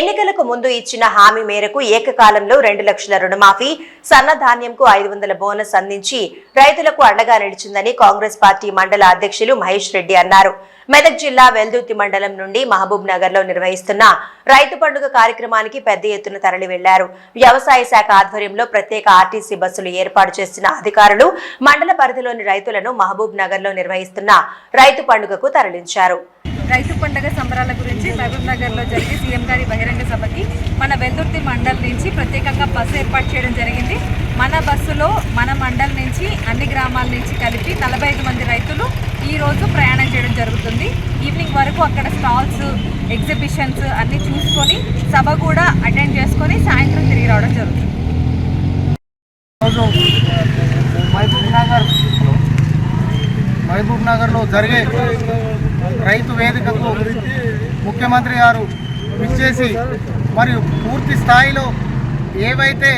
ఎన్నికలకు ముందు ఇచ్చిన హామీ మేరకు ఏకకాలంలో రెండు లక్షల రుణమాఫీ సన్నధాన్యంకు ఐదు వందల బోనస్ అందించి రైతులకు అండగా నిలిచిందని కాంగ్రెస్ పార్టీ మండల అధ్యక్షులు మహేష్ రెడ్డి అన్నారు. మెదక్ జిల్లా వెల్దుర్తి మండలం నుండి మహబూబ్ నగర్లో నిర్వహిస్తున్న రైతు పండుగ కార్యక్రమానికి పెద్ద ఎత్తున తరలి వెళ్ళారు వ్యవసాయ శాఖ ఆధ్వర్యంలో ప్రత్యేక ఆర్టీసీ బస్సులు ఏర్పాటు చేసిన అధికారులు మండల పరిధిలోని రైతులను మహబూబ్ నగర్లో నిర్వహిస్తున్న రైతు పండుగకు తరలించారు. రైతు పండుగ సంబరాల గురించి మహబూబ్ నగర్లో జరిగే సీఎం గారి బహిరంగ సభకి మన వెల్దుర్తి మండల్ నుంచి ప్రత్యేకంగా బస్సు ఏర్పాటు చేయడం జరిగింది. మన బస్సులో మన మండల్ నుంచి అన్ని గ్రామాల నుంచి కలిపి నలభై ఐదు మంది రైతులు ఈరోజు ప్రయాణం చేయడం జరుగుతుంది. ఈవినింగ్ వరకు అక్కడ స్టాల్స్ ఎగ్జిబిషన్స్ అన్నీ చూసుకొని సభ కూడా అటెండ్ చేసుకొని సాయంత్రం తిరిగి రావడం జరుగుతుంది. మహబూబ్ నగర్ మహబూబ్ నగర్లో జరిగే రైతు వేదికకు ముఖ్యమంత్రి గారు ఇచ్చేసి మరియు పూర్తి స్థాయిలో ఏవైతే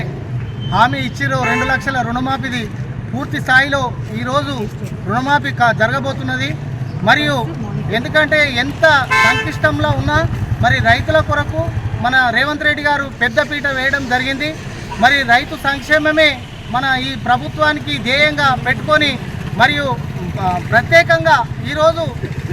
హామీ ఇచ్చిరో రెండు లక్షల రుణమాఫీది పూర్తి స్థాయిలో ఈరోజు రుణమాఫీ జరగబోతున్నది. మరియు ఎందుకంటే ఎంత సంక్లిష్టంలో ఉన్నా మరి రైతుల కొరకు మన రేవంత్ రెడ్డి గారు పెద్దపీట వేయడం జరిగింది. మరి రైతు సంక్షేమమే మన ఈ ప్రభుత్వానికి ధ్యేయంగా పెట్టుకొని మరియు ప్రత్యేకంగా ఈరోజు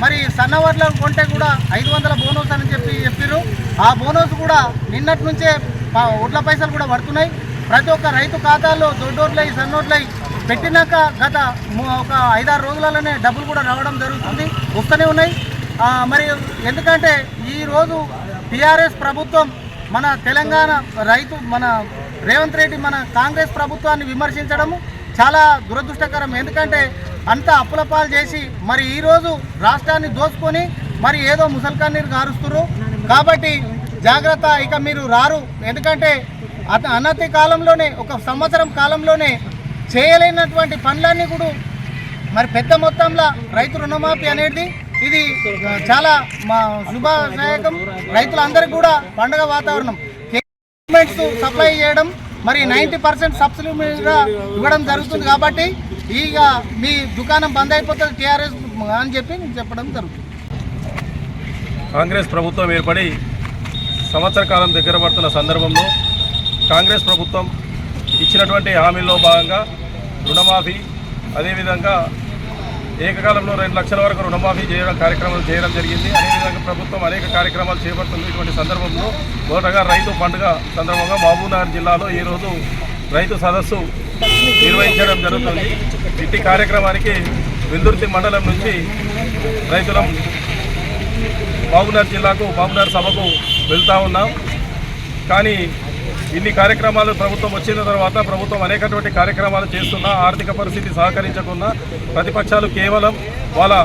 మరి సన్నవడ్ల కొంటే కూడా ఐదు వందల బోనస్ అని చెప్పి చెప్పారు ఆ బోనస్ కూడా నిన్నటి నుంచే ఒడ్ల వడ్ల పైసలు కూడా పడుతున్నాయి. ప్రతి ఒక్క రైతు ఖాతాల్లో దొడ్డోట్లై సన్నోట్లై పెట్టినాక గత ఒక ఐదారు రోజులలోనే డబ్బులు కూడా రావడం జరుగుతుంది. వస్తూనే ఉన్నాయి. మరి ఎందుకంటే ఈరోజు టీఆర్ఎస్ ప్రభుత్వం మన తెలంగాణ రైతు మన రేవంత్ రెడ్డి మన కాంగ్రెస్ ప్రభుత్వాన్ని విమర్శించడము చాలా దురదృష్టకరం. ఎందుకంటే అంతా అప్పుల పాలు చేసి మరి ఈరోజు రాష్ట్రాన్ని దోచుకొని మరి ఏదో ముసల్కాన్నీరు గారుస్తున్నారు కాబట్టి జాగ్రత్త ఇక మీరు రారు. ఎందుకంటే అత అన్నతి కాలంలోనే ఒక సంవత్సరం కాలంలోనే చేయలేనటువంటి పనులన్నీ కూడా మరి పెద్ద మొత్తంలో రైతు రుణమాఫీ అనేది ఇది చాలా మా శుభదాయకం రైతులందరికీ కూడా పండగ వాతావరణం. గవర్నమెంట్స్ సప్లై చేయడం మరి నైంటీ పర్సెంట్ సబ్సిడీ మీద ఇవ్వడం జరుగుతుంది కాబట్టి ఇక మీ దుకాణం బంద్ అయిపోతుంది టీఆర్ఎస్ అని చెప్పి నేను చెప్పడం జరుగుతుంది. కాంగ్రెస్ ప్రభుత్వం ఏర్పడి సంవత్సర కాలం దగ్గర పడుతున్న సందర్భంలో కాంగ్రెస్ ప్రభుత్వం ఇచ్చినటువంటి హామీల్లో భాగంగా రుణమాఫీ అదేవిధంగా ఏకకాలంలో రెండు లక్షల వరకు రుణమాఫీ చేయడం కార్యక్రమాలు చేయడం జరిగింది. అదేవిధంగా ప్రభుత్వం అనేక కార్యక్రమాలు చేపడుతున్నటువంటి సందర్భంలో మొదటగా రైతు పండుగ సందర్భంగా మహబూబ్నగర్ జిల్లాలో ఈరోజు రైతు సదస్సు నిర్వహించడం జరుగుతుంది. ఇట్టి కార్యక్రమానికి వెల్దుర్తి మండలం నుంచి రైతులం మహబూబ్నగర్ జిల్లాకు మహబూబ్నగర్ సభకు వెళ్తూ ఉన్నాం. కానీ ఇన్ని కార్యక్రమాలు ప్రభుత్వం వచ్చిన తర్వాత ప్రభుత్వం అనేకటువంటి కార్యక్రమాలు చేస్తున్నా ఆర్థిక పరిస్థితి సహకరించకుండా ప్రతిపక్షాలు కేవలం వాళ్ళ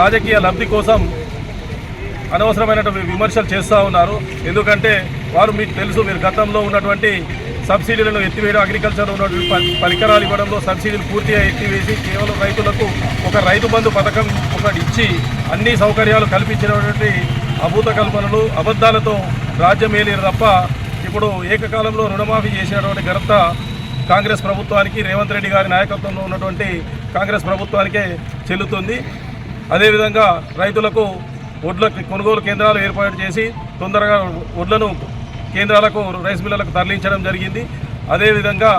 రాజకీయ లబ్ధి కోసం అనవసరమైనటువంటి విమర్శలు చేస్తూ ఉన్నారు. ఎందుకంటే వారు మీకు తెలుసు మీరు గతంలో ఉన్నటువంటి సబ్సిడీలను ఎత్తివేయడం అగ్రికల్చర్ ఉన్నటువంటి పరికరాలు ఇవ్వడంలో సబ్సిడీలు పూర్తిగా ఎత్తివేసి కేవలం రైతులకు ఒక రైతు బంధు పథకం ఒకటి ఇచ్చి అన్ని సౌకర్యాలు కల్పించినటువంటి అభూత కల్పనలు అబద్ధాలతో రాజ్యం ఏలేరు తప్ప ఇప్పుడు ఏకకాలంలో రుణమాఫీ చేసినటువంటి ఘనత కాంగ్రెస్ ప్రభుత్వానికి రేవంత్ రెడ్డి గారి నాయకత్వంలో ఉన్నటువంటి కాంగ్రెస్ ప్రభుత్వానికే చెల్లుతుంది. అదేవిధంగా రైతులకు వడ్ల కొనుగోలు కేంద్రాలు ఏర్పాటు చేసి తొందరగా వడ్లను కేంద్రాలకు రైస్ మిల్లలకు తరలించడం జరిగింది. అదేవిధంగా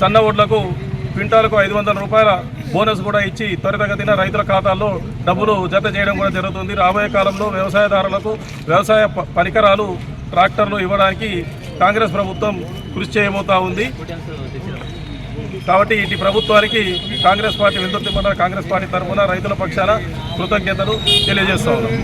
సన్న వడ్లకు క్వింటాలకు ఐదు వందల రూపాయల బోనస్ కూడా ఇచ్చి త్వరితగతిన రైతుల ఖాతాల్లో డబ్బులు జత చేయడం కూడా జరుగుతుంది. రాబోయే కాలంలో వ్యవసాయదారులకు వ్యవసాయ పరికరాలు ట్రాక్టర్లు ఇవ్వడానికి కాంగ్రెస్ ప్రభుత్వం కృషి చేయబోతా ఉంది. కాబట్టి ఇటు ప్రభుత్వానికి కాంగ్రెస్ పార్టీ వెళ్తుంది మన కాంగ్రెస్ పార్టీ తరఫున రైతుల పక్షాన కృతజ్ఞతలు తెలియజేస్తా ఉన్నాం.